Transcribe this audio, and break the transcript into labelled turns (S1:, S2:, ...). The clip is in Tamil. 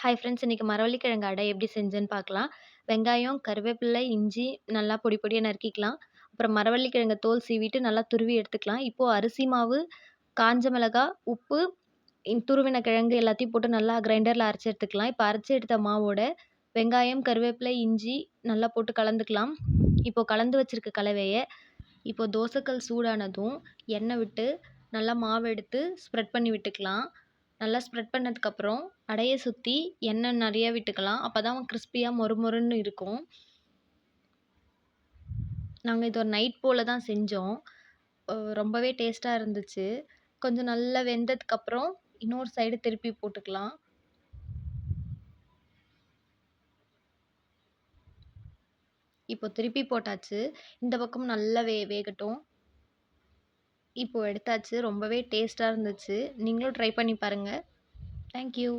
S1: ஹாய் ஃப்ரெண்ட்ஸ் இன்றைக்கி மரவள்ளிக்கிழங்கு அடை எப்படி செஞ்சேன்னு பார்க்கலாம். வெங்காயம் கருவேப்பிலை இஞ்சி நல்லா பொடி பொடியாக நறுக்கிக்கலாம். அப்புறம் மரவள்ளிக்கிழங்கு தோல் சீவிட்டு நல்லா துருவி எடுத்துக்கலாம். இப்போது அரிசி மாவு காஞ்ச மிளகா உப்பு துருவின கிழங்கு எல்லாத்தையும் போட்டு நல்லா கிரைண்டரில் அரைச்சி எடுத்துக்கலாம். இப்போ அரைச்சி எடுத்த மாவோட வெங்காயம் கருவேப்பிலை இஞ்சி நல்லா போட்டு கலந்துக்கலாம். இப்போது கலந்து வச்சுருக்க கலவையை இப்போது தோசைக்கல் சூடானதும் எண்ணெய் விட்டு நல்லா மாவு எடுத்து ஸ்ப்ரெட் பண்ணி விட்டுக்கலாம். நல்லா ஸ்ப்ரெட் பண்ணதுக்கப்புறம் அடையை சுற்றி எண்ணெய் நிறைய விட்டுக்கலாம். அப்போ தான் கிறிஸ்பியாக மொறு மொறுன்னு இருக்கும். நாங்கள் இது ஒரு நைட் போல் தான் செஞ்சோம். ரொம்பவே டேஸ்ட்டாக இருந்துச்சு. கொஞ்சம் நல்லா வெந்ததுக்கப்புறம் இன்னொரு சைடு திருப்பி போட்டுக்கலாம். இப்போ திருப்பி போட்டாச்சு. இந்த பக்கம் நல்லா வே வேகட்டும். இப்போது எடுத்தாச்சு. ரொம்பவே டேஸ்ட்டாக இருந்துச்சு. நீங்களும் ட்ரை பண்ணி பாருங்கள் தேங்க்யூ